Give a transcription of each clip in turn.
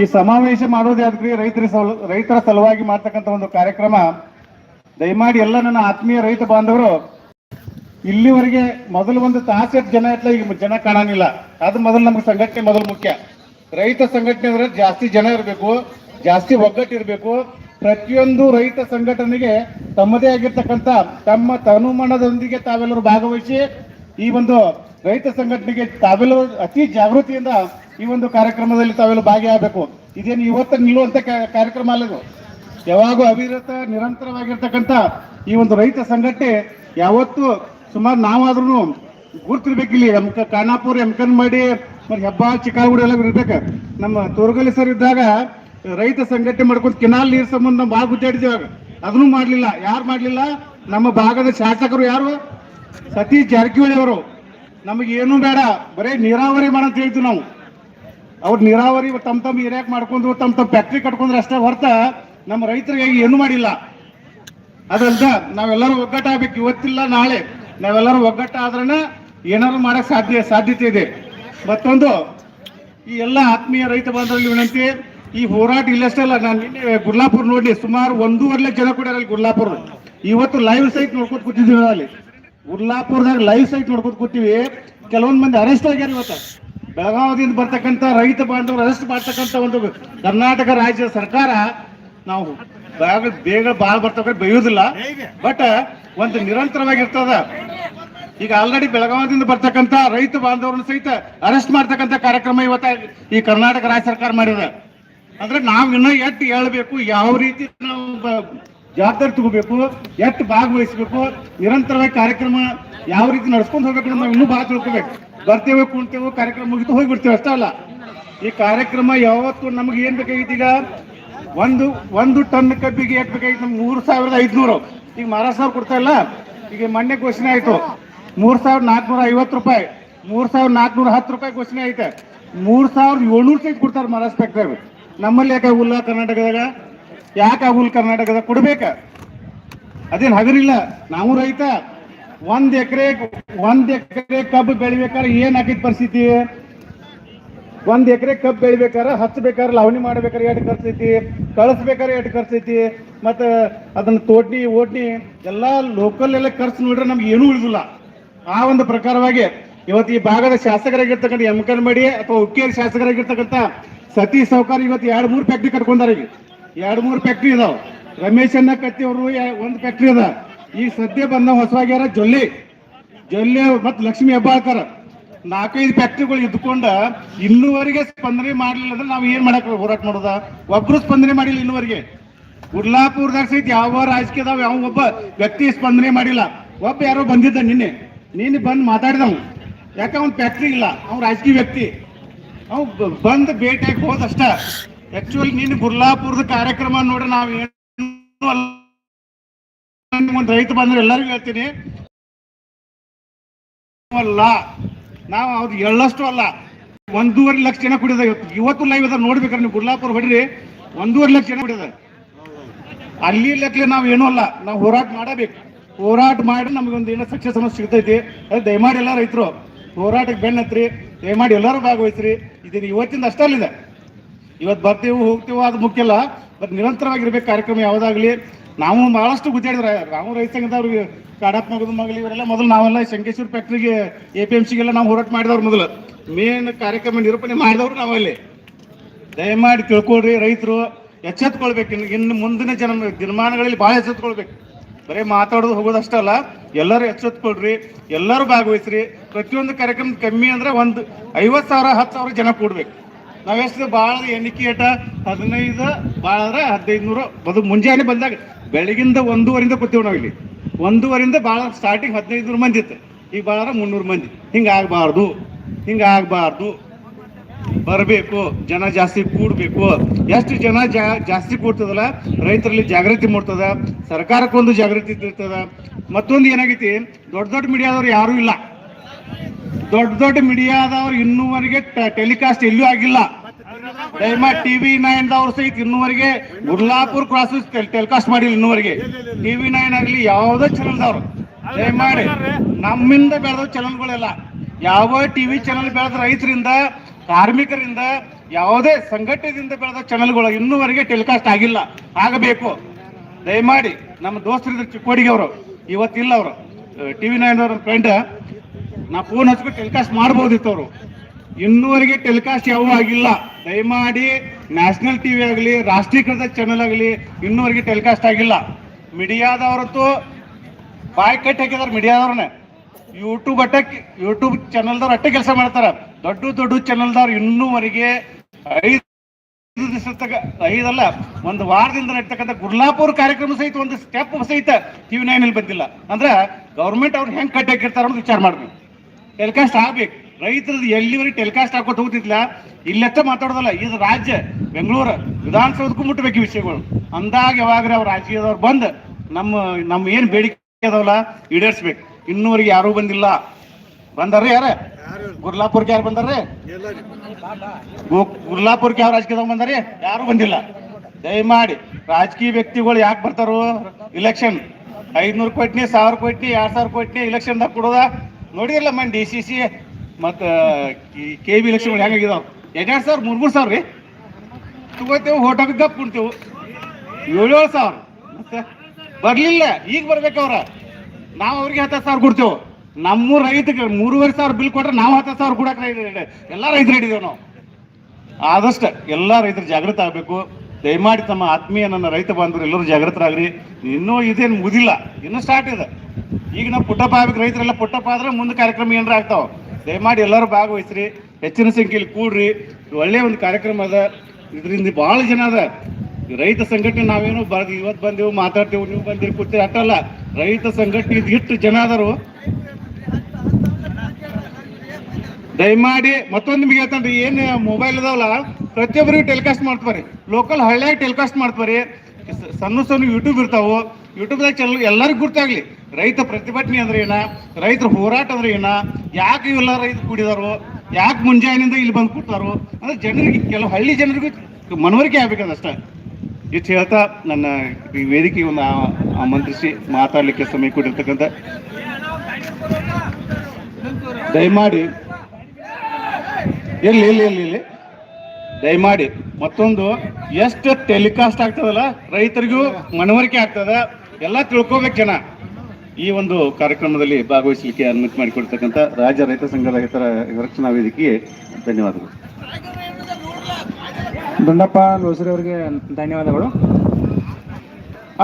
ಈ ಸಮಾವೇಶ ಮಾಡೋದು ಯಾವ್ದ್ರಿ ರೈತರ ಸಲ್, ರೈತರ ಸಲುವಾಗಿ ಮಾಡ್ತಕ್ಕಂಥ ಒಂದು ಕಾರ್ಯಕ್ರಮ. ದಯಮಾಡಿ ಎಲ್ಲ ನನ್ನ ಆತ್ಮೀಯ ರೈತ ಬಾಂಧವರು, ಇಲ್ಲಿವರೆಗೆ ಮೊದಲು ಒಂದು ತಾಸೆಟ್ ಜನ ಇಟ್ಲ ಈಗ ಜನ ಕಾಣಂಗಿಲ್ಲ ಅದು ಮೊದಲು ನಮ್ಗೆ ಸಂಘಟನೆ ಮೊದಲು ಮುಖ್ಯ. ರೈತ ಸಂಘಟನೆ ಅಂದ್ರೆ ಜಾಸ್ತಿ ಜನ ಇರಬೇಕು, ಜಾಸ್ತಿ ಒಗ್ಗಟ್ಟು ಇರಬೇಕು. ಪ್ರತಿಯೊಂದು ರೈತ ಸಂಘಟನೆಗೆ ತಮ್ಮದೇ ಆಗಿರ್ತಕ್ಕಂಥ ತಮ್ಮ ತನುಮನದೊಂದಿಗೆ ತಾವೆಲ್ಲರೂ ಭಾಗವಹಿಸಿ ಈ ಒಂದು ರೈತ ಸಂಘಟನೆಗೆ ತಾವೆಲ್ಲೂ ಅತಿ ಜಾಗೃತಿಯಿಂದ ಈ ಒಂದು ಕಾರ್ಯಕ್ರಮದಲ್ಲಿ ತಾವೆಲ್ಲ ಭಾಗಿಯಾಗಬೇಕು. ಇದೇನು ಇವತ್ತು ನಿಲ್ಲುವಂತ ಕಾರ್ಯಕ್ರಮ ಅಲ್ಲ ಇದು. ಯಾವಾಗೂ ಅವಿರತ, ನಿರಂತರವಾಗಿರ್ತಕ್ಕಂಥ ಈ ಒಂದು ರೈತ ಸಂಘಟನೆ ಯಾವತ್ತು ಸುಮಾರು ನಾವಾದ್ರೂ ಗುರ್ತಿರ್ಬೇಕಿಲ್ಲಿ. ಎಂ ಕ, ಖಾನಾಪುರ ಎಮ್ಕನ್ ಮಾಡಿ ಮತ್ತೆ ಹೆಬ್ಬಾಳ್ ಚಿಕ್ಕಾಗುಡಿ ಎಲ್ಲ ಇರ್ಬೇಕು. ನಮ್ಮ ತೋರ್ಗಲಿ ಸರ್ ಇದ್ದಾಗ ರೈತ ಸಂಘಟನೆ ಮಾಡ್ಕೊಂಡು ಕೆನಾಲ್ ನೀರು ಸಂಬಂಧ ಭಾಳ ಗುದ್ದಾಡಿದ್ವಿ ಅವಾಗ ಅದನ್ನು ಮಾಡಲಿಲ್ಲ. ಯಾರು ಮಾಡಲಿಲ್ಲ? ನಮ್ಮ ಭಾಗದ ಶಾಸಕರು ಯಾರು? ಸತೀಶ್ ಜಾರಕಿಹೊಳಿ ಅವರು, ನಮಗೆ ಏನೂ ಬೇಡ, ಬರೀ ನೀರಾವರಿ ಮಾಡಂತ ಹೇಳ್ತೀವಿ ನಾವು. ಅವ್ರು ನೀರಾವರಿ ತಮ್ಮ ತಮ್ಮ ಏರಿಯಾಕ್ ಮಾಡ್ಕೊಂಡು ತಮ್ಮ ತಮ್ಮ ಫ್ಯಾಕ್ಟ್ರಿ ಕಟ್ಕೊಂಡ್ರೆ ಅಷ್ಟೇ ಹೊರತ ನಮ್ಮ ರೈತರಿಗೆ ಏನು ಮಾಡಿಲ್ಲ. ಅದಲ್ದ ನಾವೆಲ್ಲರೂ ಒಗ್ಗಟ್ಟಾಗಬೇಕು ಇವತ್ತಿಲ್ಲ, ನಾಳೆ. ನಾವೆಲ್ಲರೂ ಒಗ್ಗಟ್ಟಾದ್ರನ ಏನಾದ್ರು ಮಾಡಕ್ ಸಾಧ್ಯ, ಸಾಧ್ಯತೆ ಇದೆ. ಮತ್ತೊಂದು, ಈ ಎಲ್ಲ ಆತ್ಮೀಯ ರೈತ ಬಾಂಧವರಿಗೆ ವಿನಂತಿ, ಈ ಹೋರಾಟ ಇಲ್ಲಷ್ಟೇ ಅಲ್ಲ, ನಾನು ನಿನ್ನೆ ಗುರ್ಲಾಪುರ ನೋಡಿ ಸುಮಾರು ಒಂದೂವರೆ ಲಕ್ಷ ಜನ ಕೂಡ ಅಲ್ಲಿ ಗುರ್ಲಾಪುರ ಇವತ್ತು ಲೈವ್ ಸೈಟ್ ನೋಡ್ಕೊಂಡು ಕೂತಿದ್ದೀವಿ ಅಲ್ಲಿ ಗುರ್ಲಾಪುರದಾಗ ಲೈವ್ ಸೈಟ್ ನೋಡ್ಬೋದು ಕೂತೀವಿ. ಕೆಲವೊಂದು ಮಂದಿ ಅರೆಸ್ಟ್ ಆಗ್ಯಾರ ಇವತ್ತು. ಬೆಳಗಾವದಿಂದ ಬರ್ತಕ್ಕಂಥ ರೈತ ಬಾಂಧವರು ಅರೆಸ್ಟ್ ಮಾಡ್ತಕ್ಕಂಥ ಒಂದು ಕರ್ನಾಟಕ ರಾಜ್ಯ ಸರ್ಕಾರ ನಾವು ಬೇಗ ಬೇಗ ಬಾಳ್ ಬರ್ತಕ್ಕ ಬೈಯೋದಿಲ್ಲ. ಬಟ್ ಒಂದು ನಿರಂತರವಾಗಿರ್ತದ. ಈಗ ಆಲ್ರೆಡಿ ಬೆಳಗಾವದಿಂದ ಬರ್ತಕ್ಕಂಥ ರೈತ ಬಾಂಧವರನ್ನ ಸಹಿತ ಅರೆಸ್ಟ್ ಮಾಡ್ತಕ್ಕಂಥ ಕಾರ್ಯಕ್ರಮ ಇವತ್ತ ಈ ಕರ್ನಾಟಕ ರಾಜ್ಯ ಸರ್ಕಾರ ಮಾಡಿದೆ. ಅಂದ್ರೆ ನಾವು ಇನ್ನೂ ಎಟ್ಟು ಹೇಳ್ಬೇಕು, ಯಾವ ರೀತಿ ನಾವು ಜವಾಬ್ದಾರಿ ತಗೋಬೇಕು, ಎಷ್ಟು ಭಾಗವಹಿಸ್ಬೇಕು, ನಿರಂತರವಾಗಿ ಕಾರ್ಯಕ್ರಮ ಯಾವ ರೀತಿ ನಡ್ಸ್ಕೊಂಡು ಹೋಗ್ಬೇಕು ನಾವು ಇನ್ನೂ ಭಾಳ ತಿಳ್ಕೊಬೇಕು. ಬರ್ತೇವೆ ಕುಣ್ತೇವೆ ಕಾರ್ಯಕ್ರಮ ಮುಗಿತು ಹೋಗಿಬಿಡ್ತೇವೆ, ಅಷ್ಟೇ ಅಲ್ಲ. ಈ ಕಾರ್ಯಕ್ರಮ ಯಾವತ್ತು ನಮ್ಗೆ ಏನ್ ಬೇಕಾಗಿತ್ತು ಈಗ? ಒಂದು ಒಂದು ಟನ್ ಕಬ್ಬಿಗೆ ಎಷ್ಟು ಬೇಕಾಗಿತ್ತು? ನಮ್ಗೆ ಮೂರು ಸಾವಿರದ ಐದುನೂರು. ಈಗ ಮಹಾರಾಷ್ಟ್ರ ಕೊಡ್ತಾ ಇಲ್ಲ? ಈಗ ಮೊನ್ನೆ ಘೋಷಣೆ ಆಯ್ತು. ಮೂರ್ ಸಾವಿರದ ನಾಲ್ಕುನೂರ ಐವತ್ತು ರೂಪಾಯಿ. ಮೂರ್ ಸಾವಿರದ ನಾಲ್ಕುನೂರ ಹತ್ತು ರೂಪಾಯಿ ಘೋಷಣೆ ಐತೆ. ಮೂರ್ ಸಾವಿರದ ಏಳ್ನೂರು ಸೈಟ್ ಕೊಡ್ತಾರೆ ಮಹಾರಾಷ್ಟ್ರ ನಮ್ಮಲ್ಲಿ ಯಾಕೆ ಉಲ್ಲ ಕರ್ನಾಟಕದಾಗ? ಯಾಕೆ ಆಗುಲ್ ಕರ್ನಾಟಕದ ಕೊಡ್ಬೇಕ? ಅದೇನು ಹಗರಿಲ್ಲ? ನಾವು ರೈತ. ಒಂದ್ ಎಕರೆ ಒಂದ್ ಎಕರೆ ಕಬ್ಬು ಬೆಳಿಬೇಕಾದ್ರೆ ಏನ್ ಹಾಕಿದ ಪರಿಸ್ಥಿತಿ? ಒಂದ್ ಎಕರೆ ಕಬ್ಬು ಬೆಳಿಬೇಕಾದ್ರೆ ಹಚ್ಚಬೇಕಾದ್ರೆ ಲವಣಿ ಮಾಡ್ಬೇಕಾದ್ರೆ ಎಷ್ಟು ಖರ್ಚೈತಿ? ಕಳಿಸ್ಬೇಕಾದ್ರೆ ಎಷ್ಟು ಖರ್ಚೈತಿ? ಮತ್ತ ಅದನ್ನ ತೋಟ್ನಿ, ಓಟ್ನಿ ಎಲ್ಲಾ ಲೋಕಲ್ ಎಲ್ಲ ಖರ್ಚು ನೋಡ್ರೆ ನಮ್ಗೆ ಏನೂ ಉಳಿದಿಲ್ಲ. ಆ ಒಂದು ಪ್ರಕಾರವಾಗಿ ಇವತ್ತು ಈ ಭಾಗದ ಶಾಸಕರಾಗಿರ್ತಕ್ಕಂಥ ಎಮ್ಕನ್ ಮಡಿ ಅಥವಾ ಉಕ್ಕೇರಿ ಶಾಸಕರಾಗಿರ್ತಕ್ಕಂಥ ಸತೀಶ್ ಸಾವ್ಕಾರ್ ಇವತ್ತು ಎರಡು, ಮೂರು ಫ್ಯಾಕ್ಟ್ರಿ ಕಟ್ಕೊಂಡಾರ ಈಗ. ಎರಡು ಮೂರು ಫ್ಯಾಕ್ಟ್ರಿ ಇದಾವ. ರಮೇಶ್ ಅನ್ನ ಕತ್ತಿ ಅವರು ಒಂದು ಫ್ಯಾಕ್ಟ್ರಿ ಅದ. ಈಗ ಸದ್ಯ ಬಂದ ಹೊಸವಾಗ್ಯಾರ ಜೊಲ್ಲಿ. ಜೊಲ್ಲಿ ಮತ್ತು ಲಕ್ಷ್ಮಿ ಹೆಬ್ಬಾಳ್ಕರ್. ನಾಲ್ಕೈದು ಫ್ಯಾಕ್ಟ್ರಿಗಳು ಇದ್ಕೊಂಡ ಇನ್ನೂವರೆಗೆ ಸ್ಪಂದನೆ ಮಾಡಲಿಲ್ಲ ಅಂದ್ರೆ ನಾವು ಏನ್ ಮಾಡಕ್ ಹೋರಾಟ ಮಾಡೋದ? ಒಬ್ರು ಸ್ಪಂದನೆ ಮಾಡಿಲ್ಲ ಇನ್ನುವರೆಗೆ. ಉರ್ಲಾಪುರದಾಗ ಸಹಿತ ಯಾವ ರಾಜಕೀಯದಾಗ ಯಾವ ಒಬ್ಬ ವ್ಯಕ್ತಿ ಸ್ಪಂದನೆ ಮಾಡಿಲ್ಲ. ಒಬ್ಬ ಯಾರೋ ಬಂದಿದ್ದ ನಿನ್ನೆ. ನೀನು ಬಂದು ಮಾತಾಡಿದವ್. ಯಾಕೆ ಅವ್ನ ಫ್ಯಾಕ್ಟ್ರಿ ಇಲ್ಲ? ಅವ್ನು ರಾಜಕೀಯ ವ್ಯಕ್ತಿ. ಅವ್ ಬ- ಭೇಟಿ ಭೇಟಿಯಾಗಿ ಹೋದಷ್ಟ ಆಕ್ಚುಲಿ ನೀನು ಗುರ್ಲಾಪುರದ ಕಾರ್ಯಕ್ರಮ ನೋಡಿ ನಾವು ಒಂದು ರೈತ ಬಂದ್ರೆ ಎಲ್ಲರಿಗೂ ಹೇಳ್ತೀನಿ. ಅಲ್ಲ. ನಾವು ಅವ್ರು ಎಳ್ಳಷ್ಟು ಅಲ್ಲ. ಒಂದೂವರೆ ಲಕ್ಷ ಜನ ಕುಡಿದ ಇವತ್ತು. ಲೈವ್ ಅದ ನೋಡ್ಬೇಕಾರೆ ನೀವು ಗುರ್ಲಾಪುರ ಹೊಡ್ರಿ. ಒಂದೂವರೆ ಲಕ್ಷ ಜನ ಕುಡಿದ ಅಲ್ಲಿ ಲೆಕ್ಕಲೆ ನಾವು ಏನೂ ಅಲ್ಲ. ನಾವು ಹೋರಾಟ ಮಾಡಬೇಕು. ಹೋರಾಟ ಮಾಡಿ ನಮಗೊಂದು ಏನೋ ಸಕ್ಸಸ್ ಅನ್ನೋದು ಸಿಗ್ತೈತಿ. ಅದು ದಯಮಾಡಿ ಎಲ್ಲ ರೈತರು, ಹೋರಾಟಕ್ಕೆ ಬೆನ್ನತ್ರಿ. ದಯಮಾಡಿ ಎಲ್ಲರೂ ಭಾಗವಹಿಸ್ರಿ. ಇದೀನಿ. ಇವತ್ತಿಂದ ಅಷ್ಟಲ್ಲಿದೆ ಇವತ್ತು ಬರ್ತೀವಿ ಹೋಗ್ತೀವೋ ಅದು ಮುಖ್ಯ ಅಲ್ಲ ಬಟ್ ನಿರಂತರವಾಗಿರ್ಬೇಕು ಕಾರ್ಯಕ್ರಮ ಯಾವುದಾಗ್ಲಿ. ನಾವು ಬಹಳಷ್ಟು ಗುದ್ದಾಡಿದ್ರೆ ನಾವು ರೈತ ಸಂಘದವ್ರಿಗೆ ಕಾಡಪ್ಪ ಮಗಲಿ ಇವರೆಲ್ಲ ಮೊದಲು ನಾವೆಲ್ಲ ಶಂಕೇಶ್ವರ ಫ್ಯಾಕ್ಟ್ರಿಗೆ ಎ ಪಿ ಎಂ ಸಿಗೆಲ್ಲ ನಾವು ಹೋರಾಟ ಮಾಡಿದವ್ರು ಮೊದಲು. ಮೇನ್ ಕಾರ್ಯಕ್ರಮ ನಿರೂಪಣೆ ಮಾಡಿದವ್ರು ನಾವಲ್ಲಿ. ದಯಮಾಡಿ ತಿಳ್ಕೊಳ್ರಿ ರೈತರು, ಎಚ್ಚೆತ್ಕೊಳ್ಬೇಕು. ಇನ್ನು ಇನ್ನು ಮುಂದಿನ ಜನ, ದಿನಮಾನಗಳಲ್ಲಿ ಭಾಳ ಎಚ್ಚೆತ್ಕೊಳ್ಬೇಕು. ಬರೀ ಮಾತಾಡೋದು ಹೋಗೋದಷ್ಟಲ್ಲ ಎಲ್ಲರೂ ಎಚ್ಚೆತ್ಕೊಳ್ರಿ, ಎಲ್ಲರೂ ಭಾಗವಹಿಸ್ರಿ. ಪ್ರತಿಯೊಂದು ಕಾರ್ಯಕ್ರಮ ಕಮ್ಮಿ ಅಂದ್ರೆ ಒಂದು ಐವತ್ತು ಸಾವಿರ, ಹತ್ತು ಸಾವಿರ ಜನ ಕೂಡ್ಬೇಕು. ನಾವೆಷ್ಟು ಭಾಳ ಎಣಿಕೆ ಏಟ ಹದಿನೈದು ಭಾಳ ಅಂದ್ರೆ ಹದಿನೈದು ನೂರು ಬದು ಮುಂಜಾನೆ ಬಂದಾಗ ಬೆಳಗಿಂದ ಒಂದೂವರಿಂದ ಕೂತೀವಿ ನಾವು ಇಲ್ಲಿ. ಒಂದೂವರಿಂದ ಭಾಳ ಸ್ಟಾರ್ಟಿಂಗ್ ಹದಿನೈದು ನೂರು ಮಂದಿ ಇತ್ತು. ಈಗ ಭಾಳ ಮುನ್ನೂರು ಮಂದಿ. ಹಿಂಗಾಗಬಾರ್ದು ಹಿಂಗಾಗಬಾರ್ದು ಬರಬೇಕು. ಜನ ಜಾಸ್ತಿ ಕೂಡಬೇಕು. ಎಷ್ಟು ಜನ ಜಾ- ಜಾಸ್ತಿ ಕೂಡ್ತದಲ್ಲ? ರೈತರಲ್ಲಿ ಜಾಗೃತಿ ಮೂಡ್ತದ. ಸರ್ಕಾರಕ್ಕೊಂದು ಜಾಗೃತಿ ಇರ್ತದ. ಮತ್ತೊಂದು ಏನಾಗೈತಿ? ದೊಡ್ಡ ದೊಡ್ಡ ಮೀಡಿಯಾದವ್ರು ಯಾರೂ ಇಲ್ಲ. ದೊಡ್ಡ ದೊಡ್ಡ ಮೀಡಿಯಾದವ್ರು ಇನ್ನೂವರೆಗೆ ಟೆಲಿಕಾಸ್ಟ್ ಎಲ್ಲೂ ಆಗಿಲ್ಲ. ದಯಮಾಡಿ ಟಿವಿ ನೈನ್ ದವ್ರು ಸಹಿತ ಇನ್ನೂವರೆಗೆ ಗುರ್ಲಾಪುರ್ ಕ್ರಾಸ್ ಟೆಲಿಕಾಸ್ಟ್ ಮಾಡಿಲ್ಲ ಇನ್ನೂವರೆಗೆ. ಟಿವಿ ನೈನ್ ಆಗಲಿ ಯಾವುದೇ ಚಾನಲ್ದವ್ರು ದಯಮಾಡಿ ನಮ್ಮಿಂದ ಬೆಳೆದ ಚಾನಲ್ಗಳೆಲ್ಲ ಯಾವ ಟಿವಿ ಚಾನಲ್ ಬೆಳೆದ ರೈತರಿಂದ, ಕಾರ್ಮಿಕರಿಂದ, ಯಾವುದೇ ಸಂಘಟನೆಯಿಂದ ಬೆಳೆದ ಚಾನಲ್ಗಳು ಇನ್ನೂವರೆಗೆ ಟೆಲಿಕಾಸ್ಟ್ ಆಗಿಲ್ಲ. ಆಗಬೇಕು. ದಯಮಾಡಿ ನಮ್ಮ ದೋಸ್ತರಿದ್ರು ಚಿಕ್ಕೋಡಿಗೆ ಅವರು. ಇವತ್ತಿಲ್ಲ ಅವರು. ಟಿವಿ ನೈನ್ ಅವ್ರ ಫ್ರೆಂಡ್ ನಾ ಫೋನ್ ಹಚ್ಬಿಟ್ಟು ಟೆಲಿಕಾಸ್ಟ್ ಮಾಡ್ಬೋದಿತ್ತು ಅವರು. ಇನ್ನೂವರೆಗೆ ಟೆಲಿಕಾಸ್ಟ್ ಯಾವ ಆಗಿಲ್ಲ. ದಯಮಾಡಿ ನ್ಯಾಷನಲ್ ಟಿವಿ ಆಗಲಿ, ರಾಷ್ಟ್ರೀಕೃತ ಚಾನೆಲ್ ಆಗಲಿ ಇನ್ನೂವರೆಗೆ ಟೆಲಿಕಾಸ್ಟ್ ಆಗಿಲ್ಲ. ಮೀಡಿಯಾದವರತ್ತು ಬಾಯ್ ಕಟ್ಟಿ ಹಾಕಿದಾರೆ ಮೀಡಿಯಾದವ್ರನ್ನೇ. ಯೂಟ್ಯೂಬ್ ಅಟ್ಟ ಯೂಟ್ಯೂಬ್ ಚಾನಲ್ದವ್ರು ಅಟ್ಟೆ ಕೆಲಸ ಮಾಡ್ತಾರೆ. ದೊಡ್ಡ ದೊಡ್ಡ ಚಾನಲ್ದವ್ರು ಇನ್ನೂವರೆಗೆ ಐದು ಐದಲ್ಲ, ಒಂದು ವಾರದಿಂದ ನಡೀತಕ್ಕಂಥ ಗುರ್ಲಾಪುರ ಕಾರ್ಯಕ್ರಮ ಸಹಿತ ಒಂದು ಸ್ಟೆಪ್ ಸಹಿತ ಟಿವಿ ನೈನಲ್ಲಿ ಬಂದಿಲ್ಲ. ಅಂದ್ರೆ ಗೌರ್ಮೆಂಟ್ ಅವ್ರು ಹೆಂಗ್ ಕಟ್ಟಾಕಿರ್ತಾರ ಅನ್ನೋದು ವಿಚಾರ ಮಾಡ್ಬೇಕು. ಟೆಲಿಕಾಸ್ಟ್ ಆಗ್ಬೇಕು. ರೈತರದ್ದು ಎಲ್ಲಿವರೆಗೆ ಟೆಲಿಕಾಸ್ಟ್ ಹಾಕೊಟ್ಟು ಹೋಗ್ತಿದ್ಲ? ಇಲ್ಲೆತ್ತ ಮಾತಾಡೋದಲ್ಲ ಇದು ರಾಜ್ಯ, ಬೆಂಗಳೂರು, ವಿಧಾನಸೌಧಕ್ಕೂ ಮುಟ್ಟಬೇಕು ಈ ವಿಷಯಗಳು. ಅಂದಾಗ ಯಾವಾಗ್ರೆ ಅವ್ರ ರಾಜಕೀಯದವ್ರು ಬಂದು ನಮ್ಮ ನಮ್ಮ ಏನು ಬೇಡಿಕೆ ಅದವಲ್ಲ ಈಡೇರಿಸ್ಬೇಕು. ಇನ್ನೂವರೆಗೆ ಯಾರೂ ಬಂದಿಲ್ಲ. ಬಂದಾರ್ರಿ ಯಾರ? ಗುರ್ಲಾಪುರ್ಗೆ ಯಾರು ಬಂದಾರ್ರಿ? ಗುರ್ಲಾಪುರ್ಗೆ ಯಾವ ರಾಜಕೀಯದಾಗ ಬಂದಾರಿ ಯಾರು ಬಂದಿಲ್ಲ. ದಯಮಾಡಿ, ರಾಜಕೀಯ ವ್ಯಕ್ತಿಗಳು ಯಾಕೆ ಬರ್ತಾರೋ? ಇಲೆಕ್ಷನ್ ಐದ್ನೂರು ಕೊಟ್ನಿ, ಸಾವಿರ ಕೊಟ್ನಿ, ಎರಡ್ ಸಾವಿರ ಕೊಟ್ನಿ ಇಲೆಕ್ಷನ್ದಾಗ ಕೊಡೋದ? ನೋಡಿರಲ್ಲ ಮನ್ ಡಿ ಸಿ ಸಿ ಮತ್ತು ಕೆ ಬಿ ಇಲೆಕ್ಷನ್ಗಳು ಹೆಂಗಾಗಿದಾವ ಎರಡೆರಡು ಸಾವಿರ ಮೂರು ಮೂರು ಸಾವಿರ ರೀ. ತಗೋತೇವೆ, ಹೋಟೆಲ್ ಹಾಕಿದ್ದಪ್ಪ ಕುಂತೇವು. ಏಳೇಳು ಸಾವಿರ. ಮತ್ತೆ ಬರ್ಲಿಲ್ಲ, ಈಗ ಬರ್ಬೇಕವ್ರ ನಾವು ಅವ್ರಿಗೆ ಹತ್ತು ಸಾವಿರ ಕೊಡ್ತೇವೆ. ನಮ್ಮ ರೈತಗೆ ಮೂರುವರೆ ಸಾವಿರ ಬಿಲ್ ಕೊಟ್ರೆ ನಾವು ಹತ್ತು ಸಾವಿರ ಕೊಡಕ್ಕೆ ಎಲ್ಲ ರೈತರು ಹಿಡಿದೇವೆ ನಾವು. ಆದಷ್ಟು ಎಲ್ಲ ರೈತರು ಜಾಗೃತ ಆಗಬೇಕು. ದಯಮಾಡಿ ತಮ್ಮ ಆತ್ಮೀಯ ನನ್ನ ರೈತ ಬಾಂಧವರು ಎಲ್ಲರೂ ಜಾಗೃತರಾಗ್ರಿ ಇನ್ನೂ ಇದೇನು ಮುಗಿದಿಲ್ಲ. ಇನ್ನೂ ಸ್ಟಾರ್ಟ್ ಇದೆ. ಈಗ ನಾವು ಪುಟ್ಟಪ್ಪ ಆಗ್ಬೇಕು, ರೈತರೆಲ್ಲ ಪುಟ್ಟಪ್ಪ ಆದ್ರೆ ಮುಂದೆ ಕಾರ್ಯಕ್ರಮ ಏನಾರ ಆಗ್ತಾವ? ದಯಮಾಡಿ ಎಲ್ಲರೂ ಭಾಗವಹಿಸ್ರಿ, ಹೆಚ್ಚಿನ ಸಂಖ್ಯೆಯಲ್ಲಿ ಕೂಡ್ರಿ. ಒಳ್ಳೆ ಒಂದು ಕಾರ್ಯಕ್ರಮ ಅದ. ಇದರಿಂದ ಭಾಳ ಜನ ಅದ. ರೈತ ಸಂಘಟನೆ ನಾವೇನು ಬರ್ದು ಇವತ್ತು ಬಂದೆವು, ಮಾತಾಡ್ತೇವೆ, ನೀವು ಬಂದಿರಿ, ಕೂತೀರಿ, ಅಟ್ಟಲ್ಲ. ರೈತ ಸಂಘಟನೆ ಇಷ್ಟು ಜನ ಅದರು ದಯಮಾಡಿ ಮತ್ತೊಂದು ನಿಮಗೆ ಹೇಳ್ತಾನ್ರಿ, ಏನು ಮೊಬೈಲ್ ಅದಾವಲ್ಲ, ಪ್ರತಿಯೊಬ್ಬರಿಗೂ ಟೆಲಿಕಾಸ್ಟ್ ಮಾಡ್ತಾರೆ ಲೋಕಲ್ ಹಳ್ಳಿಯಾಗಿ ಟೆಲಿಕಾಸ್ಟ್ ಮಾಡ್ತಾರೆ ಸಣ್ಣ ಸಣ್ಣ ಯೂಟ್ಯೂಬ್ ಇರ್ತಾವು. ಯೂಟ್ಯೂಬ್ದಾಗ ಚಲ್ ಎಲ್ಲರಿಗೂ ಗೊತ್ತಾಗ್ಲಿ ರೈತ ಪ್ರತಿಭಟನೆ ಅಂದ್ರೆ ಏನ? ರೈತರ ಹೋರಾಟ ಅಂದ್ರೆ ಏನ? ಯಾಕೆ ಇವೆಲ್ಲ ರೈತ ಕೂಡಿದಾರೋ? ಯಾಕೆ ಮುಂಜಾನೆಯಿಂದ ಇಲ್ಲಿ ಬಂದು ಕೂತಾರೋ ಅಂದ್ರೆ ಜನರಿಗೆ ಕೆಲವು ಹಳ್ಳಿ ಜನರಿಗೂ ಮನವರಿಕೆ ಆಗ್ಬೇಕದಷ್ಟ ಇಷ್ಟು ಹೇಳ್ತಾ ನನ್ನ ಈ ವೇದಿಕೆ ಆ- ಆಮಂತ್ರಿಸಿ ಮಾತಾಡ್ಲಿಕ್ಕೆ ಸಮಯ ಕೊಟ್ಟಿರ್ತಕ್ಕಂಥ ದಯಮಾಡಿ. ಎಲ್ಲಿ ಎಲ್ಲಿ ಎಲ್ಲಿ ಇಲ್ಲಿ ದಯಮಾಡಿ ಮತ್ತೊಂದು ಎಷ್ಟು ಟೆಲಿಕಾಸ್ಟ್ ಆಗ್ತದಲ್ಲ ರೈತರಿಗೂ ಮನವರಿಕೆ ಆಗ್ತದ. ಎಲ್ಲ ತಿಳ್ಕೊಬೇಕು ಜನ. ಈ ಒಂದು ಕಾರ್ಯಕ್ರಮದಲ್ಲಿ ಭಾಗವಹಿಸಲಿಕ್ಕೆ ಅನುಮತಿ ಮಾಡಿಕೊಡ್ತಕ್ಕಂಥ ರಾಜ್ಯ ರೈತ ಸಂಘ ರೈತರ ರಕ್ಷಣಾ ವೇದಿಕೆಗೆ ಧನ್ಯವಾದಗಳು. ದುಂಡಪ್ಪ ಲೋಸರಿ ಅವರಿಗೆ ಧನ್ಯವಾದಗಳು.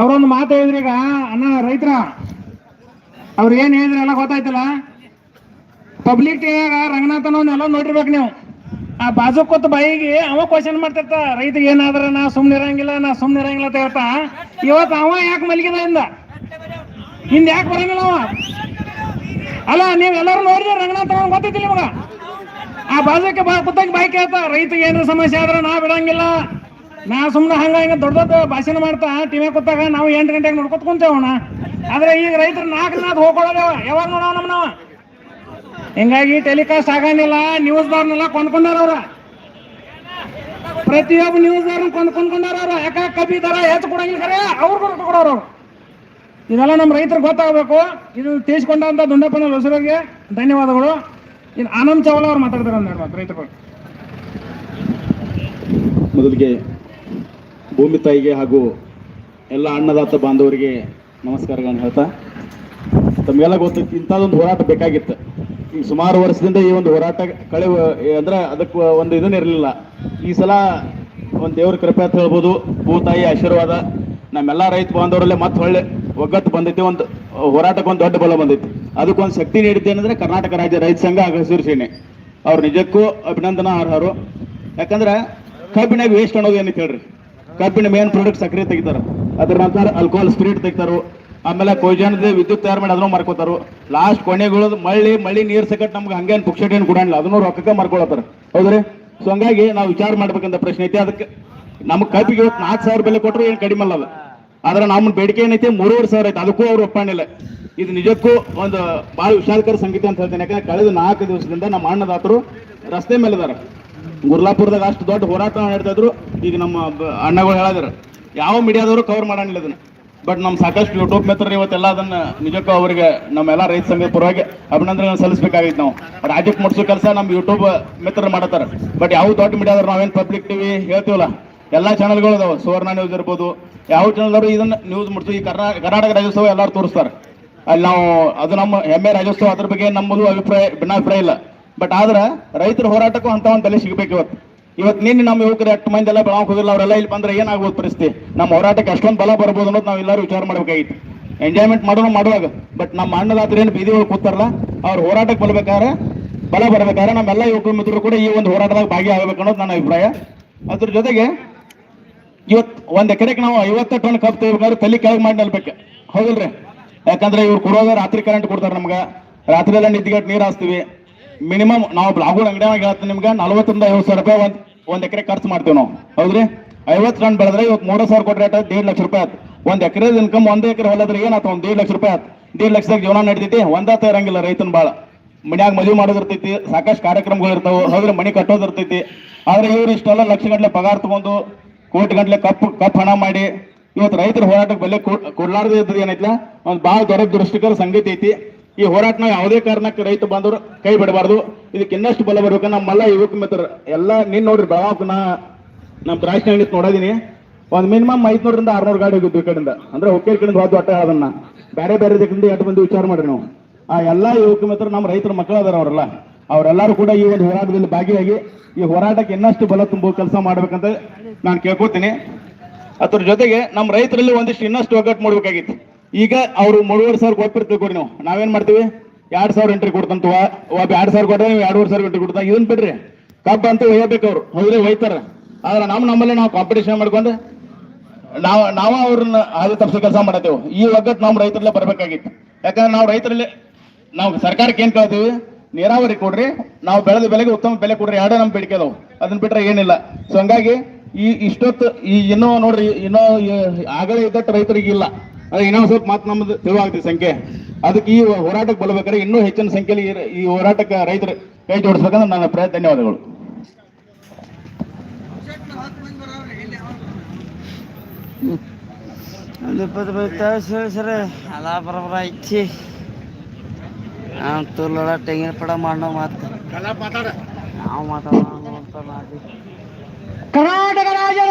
ಅವರೊಂದು ಮಾತು ಹೇಳಿದ್ರಿ ಈಗ, ಅಣ್ಣ ರೈತರ, ಅವ್ರು ಏನು ಹೇಳಿದ್ರೆ ಎಲ್ಲ ಗೊತ್ತಾಯ್ತಲ್ಲ ಪಬ್ಲಿಕ್ ಟಿವಿಯಾಗ ರಂಗನಾಥನವನ್ನೆಲ್ಲ ನೋಡಿರ್ಬೇಕು ನೀವು. ಆ ಬಾಜು ಕೂತ ಬಾಯಿಗೆ ಅವ ಕ್ವಶನ್ ಮಾಡ್ತಿರ್ತ ರೈತ ಏನಾದ್ರ ನಾ ಸುಮ್ನೆ ಇರಂಗಿಲ್ಲ, ನಾ ಸುಮ್ನೆ ಇರಂಗಿಲ್ಲ ಅಂತ ಹೇಳ್ತಾ, ಇವತ್ತು ಅವ ಯಾಕೆ ಮಲಗಿದ ಇಂದ? ಹಿಂದೆ ಯಾಕೆ ಬರಂಗಿಲ್ಲ ಅವ? ಅಲ್ಲ, ನೀವು ಎಲ್ಲರೂ ನೋಡಿದ್ರೆ ರಂಗನಾಥನ ಗೊತ್ತೈತಿ ನಿಮಗ. ಆ ಬಾಜಕ್ಕೆ ಬಾ ಕುತ್ತಾಗಿ ಬಾಯಿ ಕೇಳ್ತಾ ರೈತಗೆ ಏನಾರ ಸಮಸ್ಯೆ ಆದ್ರೆ ನಾ ಬಿಡಂಗಿಲ್ಲ. ನಾ ಸುಮ್ಮನೆ ಹಂಗ ಹಿಂಗ ದೊಡ್ಡ ದೊಡ್ಡ ಭಾಷಣ ಮಾಡ್ತಾ, ಟಿವಿ ಕೂತಾಗ ನಾವು ಎಂಟು ಗಂಟೆಗೆ ನೋಡ್ಕೊತ ಕುಂತೇವಣ ಆದ್ರೆ ಈಗ ರೈತರು ನಾಲ್ಕು ನಾಲ್ಕು ಹೋಗ್ಕೊಳ್ಳೋದೇವ ಯಾವಾಗ? ನೋಡವ ನಮ್ಮ ನಾವ ಹಿಂಗಾಗಿ ಟೆಲಿಕಾಸ್ಟ್ ಆಗಂಗಿಲ್ಲ ನ್ಯೂಸ್ದವ್ರನ್ನೆಲ್ಲ ಕೊಂಡ್ಕೊಂಡಾರ ಅವ್ರ. ಪ್ರತಿಯೊಬ್ಬ ನ್ಯೂಸ್ದವ್ರನ್ನ ಕೊಂಡ್ ಕೊಂಡ್ಕೊಂಡಾರ ಅವ್ರ. ಯಾಕ? ಕಬ್ಬಿ ದರ ಹೆಚ್ಚು ಕೊಡಂಗಿಲ್ಲ ಖರೆ ಅವ್ರು ರೊಕ್ಕ ಕೊಡೋರು ಇದೆಲ್ಲ ನಮ್ಮ ರೈತರಿಗೆ ಗೊತ್ತಾಗಬೇಕು. ಇದು ತಿಳಿಸ್ಕೊಂಡಂತ ದುಂಡಪ್ಪನ ಹೊಸರಿಗೆ ಧನ್ಯವಾದಗಳು. ಇನ್ನು ಆನಂದ್ ಚಾವ್ಲಾ ಅವ್ರು ಮಾತಾಡ್ತಾರೆ ಅಂದ್ ರೈತರು. ಮೊದಲಿಗೆ ಭೂಮಿ ತಾಯಿಗೆ ಹಾಗೂ ಎಲ್ಲ ಅನ್ನದಾತ ಬಾಂಧವರಿಗೆ ನಮಸ್ಕಾರಗಳನ್ನು ಹೇಳ್ತಾ, ತಮಗೆಲ್ಲ ಗೊತ್ತಿತ್ತು ಇಂಥದ್ದೊಂದು ಹೋರಾಟ ಬೇಕಾಗಿತ್ತು. ಸುಮಾರು ವರ್ಷದಿಂದ ಈ ಒಂದು ಹೋರಾಟ ಕಳೆ ಅಂದ್ರೆ ಅದಕ್ಕೆ ಒಂದು ಇದನ್ನ ಇರಲಿಲ್ಲ. ಈ ಸಲ ಒಂದು ದೇವ್ರ ಕೃಪೆ ಅಂತ ಹೇಳ್ಬೋದು. ಭೂತಾಯಿ ಆಶೀರ್ವಾದ. ನಮ್ಮೆಲ್ಲ ರೈತ ಬಾಂಧವರಲ್ಲೇ ಮತ್ತೆ ಹೊಳ್ಳೆ ಒಗ್ಗಟ್ಟು ಬಂದೈತಿ ಒಂದು ಹೋರಾಟಕ್ಕೆ ಒಂದು ದೊಡ್ಡ ಬಲ ಬಂದೈತಿ ಅದಕ್ಕೊಂದು ಶಕ್ತಿ ನೀಡಿದ್ದೇನೆಂದ್ರೆ ಕರ್ನಾಟಕ ರಾಜ್ಯ ರೈತ ಸಂಘ ಹಾಗೂ ಹಸಿರು ಸೇನೆ. ಅವ್ರು ನಿಜಕ್ಕೂ ಅಭಿನಂದನಾ ಅರ್ಹರು. ಯಾಕಂದ್ರೆ ಕಬ್ಬಿನಾಗ ವೇಸ್ಟ್ ಅನ್ನೋದು ಏನಕ್ಕೆ ಹೇಳ್ರಿ? ಕಬ್ಬಿನ ಮೇನ್ ಪ್ರಾಡಕ್ಟ್ ಸಕ್ಕರೆ ತೆಗಿತಾರೆ. ಅದ್ರ ನಂತರ ಆಲ್ಕೋಹಾಲ್ ಸ್ಪಿರಿಟ್ ತೆಗಿತಾರು. ಆಮೇಲೆ ಕೊಯ್ಜಾನದ ವಿದ್ಯುತ್ ತಯಾರು ಮಾಡಿ ಅದನ್ನು ಮಾರ್ಕೋತಾರು. ಲಾಸ್ಟ್ ಕೊನೆಗಳು ಮಳ್ಳಿ ಮಳ್ಳಿ ನೀರು ಸಕಟ್ ನಮ್ಗೆ ಹಂಗೇನು ಪುಕ್ಷಟ್ ಏನು ಕೊಡಂಗಿಲ್ಲ. ಅದನ್ನು ರೊಕ್ಕಕ್ಕೆ ಮಾರ್ಕೊಳತ್ತಾರ. ಹೌದ್ರಿ? ಸೊ ಹಂಗಾಗಿ ನಾವು ವಿಚಾರ ಮಾಡ್ಬೇಕಂತ ಪ್ರಶ್ನೆ ಐತಿ. ಅದಕ್ಕೆ ನಮ್ಮ ಕಬ್ಬಿಗೆ ಇವತ್ತು ನಾಲ್ಕು ಸಾವಿರ ಬೆಲೆ ಕೊಟ್ಟರು ಏನು ಕಡಿಮೆ ಅಲ್ಲ ಆದ್ರೆ ನಮ್ಮ ಬೇಡಿಕೆ ಏನೈತಿ? ಮೂರುವರೆ ಸಾವಿರ ಐತೆ. ಅದಕ್ಕೂ ಅವ್ರು ಒಪ್ಪಣಿಲ್ಲ. ಇದು ನಿಜಕ್ಕೂ ಒಂದು ಬಹಳ ವಿಶಾಲಕರ ಸಂಗೀತ ಅಂತ ಹೇಳ್ತೇನೆ. ಯಾಕಂದ್ರೆ ಕಳೆದ ನಾಲ್ಕು ದಿವಸದಿಂದ ನಮ್ಮ ಅಣ್ಣದಾತರು ರಸ್ತೆ ಮೇಲೆ ಇದಾರೆ. ಗುರ್ಲಾಪುರದಾಗ ಅಷ್ಟು ದೊಡ್ಡ ಹೋರಾಟ ಇದ್ರು. ಈಗ ನಮ್ಮ ಅಣ್ಣಗಳು ಹೇಳಿದ್ರು. ಯಾವ ಮೀಡಿಯಾದವರು ಕವರ್ ಮಾಡಂಗಿಲ್ಲ ಇದನ್ನ. ಬಟ್ ನಮ್ಮ ಸಾಕಷ್ಟು ಯೂಟ್ಯೂಬ್ ಮಿತ್ರರು ಇವತ್ತೆಲ್ಲ ಅದನ್ನ ನಿಜಕ್ಕೂ ಅವರಿಗೆ ನಮ್ಮೆಲ್ಲ ರೈತ ಸಂಘದ ಪರವಾಗಿ ಅಭಿನಂದನೆ ಸಲ್ಲಿಸಬೇಕಾಗಿತ್ತು ನಾವು. ರಾಜ್ಯಕ್ಕೆ ಮುಟ್ಸೋ ಕೆಲಸ ನಮ್ಮ ಯೂಟ್ಯೂಬ್ ಮಿತ್ರರು ಮಾಡತ್ತಾರ. ಬಟ್ ಯಾವ ದೊಡ್ಡ ಮೀಡಿಯಾದವ್ರು ನಾವೇನು ಪಬ್ಲಿಕ್ ಟಿವಿ ಹೇಳ್ತೀವಲ್ಲ, ಎಲ್ಲ ಚಾನಲ್ಗಳು ಅದಾವೆ. ಸುವರ್ಣ ನ್ಯೂಸ್ ಇರ್ಬೋದು, ಯಾವ ಚಾನಲ್ದವರು ಇದನ್ನ ನ್ಯೂಸ್ ಮುಟ್ಸು ಈ ಕರ್ನಾ, ಕರ್ನಾಟಕ ರಾಜ್ಯೋತ್ಸವ ಎಲ್ಲರೂ ತೋರಿಸ್ತಾರೆ. ಅಲ್ಲಿ ನಾವು, ಅದು ನಮ್ಮ ಹೆಮ್ಮೆ ರಾಜ್ಯೋತ್ಸವ ಅದ್ರ ಬಗ್ಗೆ ನಮ್ಮದು ಅಭಿಪ್ರಾಯ, ಭಿನ್ನಾಭಿಪ್ರಾಯ ಇಲ್ಲ. ಬಟ್ ಆದ್ರೆ ರೈತರ ಹೋರಾಟಕ್ಕೂ ಅಂತ ಒಂದು ಬೆಲೆ ಸಿಗಬೇಕು ಇವತ್ತು. ಇವತ್ತು ನಿನ್ನೆ ನಮ್ಮ ಯುವಕರು ಎಷ್ಟು ಮಂದಿ ಎಲ್ಲ ಬೆಳಗಾವ್ ಹೋಗಿಲ್ಲ ಅವರೆಲ್ಲ ಇಲ್ಲಿ ಬಂದ್ರೆ ಏನಾಗ್ಬೋದು ಪರಿಸ್ಥಿತಿ? ನಮ್ಮ ಹೋರಾಟಕ್ಕೆ ಅಷ್ಟೊಂದು ಬಲ ಬರ್ಬೋದು ಅನ್ನೋದು ನಾವು ಎಲ್ಲರೂ ವಿಚಾರ ಮಾಡಬೇಕಾಗಿತ್ತು. ಎಂಜಾಯ್ಮೆಂಟ್ ಮಾಡೋಣ ಮಾಡುವಾಗ. ಬಟ್ ನಮ್ಮ ಅಣ್ಣದಾತ್ರ ಏನು ಬೀದಿ ಒಳಗೆ ಕೂತಾರಲ್ಲ, ಅವ್ರ ಹೋರಾಟಕ್ಕೆ ಬರ್ಬೇಕಾದ್ರೆ ಬಲ ಬರ್ಬೇಕಾದ್ರೆ ನಮ್ಮೆಲ್ಲ ಯುವಕ ಮಿತ್ರರು ಕೂಡ ಈ ಒಂದು ಹೋರಾಟದಾಗ ಭಾಗಿಯಾಗಬೇಕು ಅನ್ನೋದು ನನ್ನ ಅಭಿಪ್ರಾಯ. ಅದ್ರ ಜೊತೆಗೆ ಇವತ್ತು ಒಂದು ಎಕರೆಗೆ ನಾವು ಐವತ್ತು ಟನ್ ಕಪ್ ತೆಗಿಬೇಕಾದ್ರೆ ತಲೆ ಕೆಳಗೆ ಮಾಡಿ ನಿಲ್ಬೇಕು. ಹೌದಲ್ರಿ? ಯಾಕಂದ್ರೆ ಇವ್ರು ಕೊಡೋದ ರಾತ್ರಿ ಕರೆಂಟ್ ಕೊಡ್ತಾರೆ ನಮ್ಗೆ. ರಾತ್ರಿ ಎಲ್ಲ ನಿದ್ದಿಗಟ್ಟು ನೀರು ಹಾಸ್ತೀವಿ. ಮಿನಿಮಮ್ ನಾವು ಬ್ಲಾಗುಡ್ ಅಂಗಡಿಯಾಗ ಹೇಳ್ತೀನಿ ನಿಮ್ಗೆ, ನಲ್ವತ್ತರಿಂದ ಐವತ್ತು ಸಾವಿರ ರೂಪಾಯಿ ಒಂದ್ ಒಂದ್ ಎಕರೆ ಖರ್ಚು ಮಾಡ್ತೀವಿ ನಾವು. ಹೌದ್ರಿ? ಐವತ್ತು ರನ್ ಬೆಳೆದ್ರೆ ಇವತ್ತು ಮೂರು ಸಾವಿರ ಕೊಟ್ರೆ ಆಟ ದೇಡ್ ಲಕ್ಷ ರೂಪಾಯಿ ಆಯ್ತು. ಒಂದ್ ಎಕರೆ ಇನ್ಕಮ್ ಒಂದ್ ಎಕರೆ ಹೊಲದ್ರೆ ಏನಾಯ್ತು, ಒಂದ್ ದೇಡ್ ಲಕ್ಷ ರೂಪಾಯಿ ಆಯ್ತು. ದೇಡ್ ಲಕ್ಷದಾಗ ಜೀವನ ನಡೀತೈತಿ ಒಂದಾತ ಇರಂಗಿಲ್ಲ ರೈತನ ಬಾಳ. ಮನ್ಯಾಗ ಮದುವೆ ಮಾಡೋದಿರ್ತೈತಿ, ಸಾಕಷ್ಟು ಕಾರ್ಯಕ್ರಮಗಳು ಇರ್ತಾವ, ಹೋದ್ರೆ? ಮನಿ ಕಟ್ಟೋದಿರ್ತೈತಿ. ಆದ್ರೆ ಇವ್ರು ಇಷ್ಟೆಲ್ಲ ಲಕ್ಷ ಗಂಟ್ಲೆ ಪಗಾರ ತಗೊಂಡು, ಕೋಟಿ ಗಂಟ್ಲೆ ಕಪ್ ಕಪ್ ಹಣ ಮಾಡಿ ಇವತ್ತು ರೈತರ ಹೋರಾಟಕ್ಕೆ ಬೆಲೆ ಕೊಡ್ಲಾರ್ದು ಇದ್ದದ್ದು ಏನೈತಿಲ್ಲ ಒಂದು ಭಾಳ ದೊಡ್ಡ ದೃಷ್ಟಿಕರ ಸಂಗತಿ ಐತಿ. ಈ ಹೋರಾಟನ ಯಾವುದೇ ಕಾರಣಕ್ಕೆ ರೈತ ಬಾಂಧವರು ಕೈ ಬಿಡಬಾರ್ದು. ಇದಕ್ಕೆ ಇನ್ನಷ್ಟು ಬಲ ಬರ್ಬೇಕು. ನಮ್ಮೆಲ್ಲ ಯುವಕ ಮಿತ್ರ ಎಲ್ಲ ನೀನ್ ನೋಡ್ರಿ ಬೆಳಗಾವ್ ನಾ ನಮ್ಮ ರಾಜಕೀಯ ನೋಡಿದೀನಿ. ಒಂದು ಮಿನಿಮಮ್ ಐದ್ನೂರಿಂದ ಆರ್ನೂರು ಗಾಡಿ ಹೋಗಿದ್ವಿ ಈ ಕಡೆಯಿಂದ. ಅಂದ್ರೆ ಹುಕ್ಕೇರಿ ಕಡೆಯಿಂದ ಹೋದ್ ಒಟ್ಟ ಅದನ್ನ ಬೇರೆ ಬೇರೆ ದಿಕ್ಕಿಂದ ಎಂಟು ಮಂದಿ ವಿಚಾರ ಮಾಡ್ರಿ ನಾವು. ಆ ಎಲ್ಲಾ ಯುವಕ ಮಿತ್ರ ನಮ್ಮ ರೈತರ ಮಕ್ಕಳು ಅದಾರ ಅವರೆಲ್ಲ. ಅವರೆಲ್ಲರೂ ಕೂಡ ಈ ಒಂದು ಹೋರಾಟದಲ್ಲಿ ಭಾಗಿಯಾಗಿ ಈ ಹೋರಾಟಕ್ಕೆ ಇನ್ನಷ್ಟು ಬಲ ತುಂಬುವ ಕೆಲಸ ಮಾಡ್ಬೇಕಂತ ನಾನು ಕೇಳ್ಕೊತೀನಿ. ಅದ್ರ ಜೊತೆಗೆ ನಮ್ಮ ರೈತರಲ್ಲಿ ಒಂದಿಷ್ಟು ಇನ್ನಷ್ಟು ಒಗ್ಗಟ್ಟು ಮಾಡ್ಬೇಕಾಗಿತ್ತು. ಈಗ ಅವರು ಮೂರುವರೆ ಸಾವಿರ ಕೊಟ್ಟಿರ್ತೀವಿ ಕೊಡಿ ನಾವು. ನಾವೇನ್ ಮಾಡ್ತೀವಿ? ಎರಡ್ ಸಾವಿರ ಎಂಟ್ರಿ ಕೊಡ್ತಂತ ಒಬ್ಬ ಎರಡ್ ಸಾವಿರ ಕೊಟ್ಟರೆ ನೀವು ಎರಡೂವರೆ ಸಾವಿರ ಎಂಟ್ರಿ ಕೊಡ್ತಾ ಇದನ್ನ ಬಿಡ್ರಿ. ಕಬ್ಬ ಅಂತ ಒಯ್ಯಬೇಕು ಅವ್ರು. ಹೌದ್ರೆ, ಒಯ್ತಾರ. ಆದ್ರೆ ನಮ್ಮ ನಮ್ಮಲ್ಲಿ ನಾವು ಕಾಂಪಿಟೇಷನ್ ಮಾಡ್ಕೊಂಡು ನಾವು ನಾವು ಅವ್ರನ್ನ ಅದು ತಪ್ಪಿಸೋ ಕೆಲಸ ಮಾಡತ್ತೇವೆ. ಈ ಒಗ್ಗಟ್ಟು ನಮ್ಮ ರೈತರಲ್ಲೇ ಬರಬೇಕಾಗಿತ್ತು. ಯಾಕಂದ್ರೆ ನಾವು ರೈತರಲ್ಲೇ ನಾವು ಸರ್ಕಾರಕ್ಕೆ ಏನ್ ಕೇಳ್ತೀವಿ? ನೀರಾವರಿ ಕೊಡ್ರಿ. ನಾವು ಬೆಳೆದ ಬೆಲೆಗೆ ಉತ್ತಮ ಬೆಲೆ ಕೊಡ್ರಿ. ಎರಡೇ ನಮ್ಮ ಬೇಡಿಕೆ ಅದಾವು. ಅದನ್ನ ಬಿಟ್ರೆ ಏನಿಲ್ಲ. ಸೊ ಹಂಗಾಗಿ ಈ ಇಷ್ಟೊತ್ತು ಈ ಇನ್ನೂ ನೋಡ್ರಿ, ಇನ್ನೂ ಆಗಲೇ ಇದ್ದಟ್ಟು ರೈತರಿಗೆ ಇಲ್ಲ ಇನ್ನೊಂದು ಇನ್ನೂ ಸ್ವಲ್ಪ ಮಾತು ನಮ್ದು ತಿಳುವಾಗ್ತಿ ಸಂಖ್ಯೆ. ಅದಕ್ಕೆ ಈ ಹೋರಾಟಕ್ಕೆ ಬರಬೇಕಾದ್ರೆ ಇನ್ನೂ ಹೆಚ್ಚಿನ ಸಂಖ್ಯೆಯಲ್ಲಿ ಈ- ಹೋರಾಟಕ್ಕೆ ರೈತರು ಕೈ ಜೋಡಿಸ್ಬೇಕಂದ್ರೆ ನನ್ನ ಪ್ರಯತ್ನ ಧನ್ಯವಾದಗಳು. ಒಂದು ಇಪ್ಪತ್ತು ಹೇಳಿ ಸರ ಅಲ್ಲ ಇಚ್ಚಿ ಐತಿ ತುಲ್ಲಡ ತೆಂಗಿನ ಪಡ ಮಾಡೋ ಮಾತು ನಾವು ಮಾತಾಡೋಣ ಕರ್ನಾಟಕ ರಾಜ್ಯ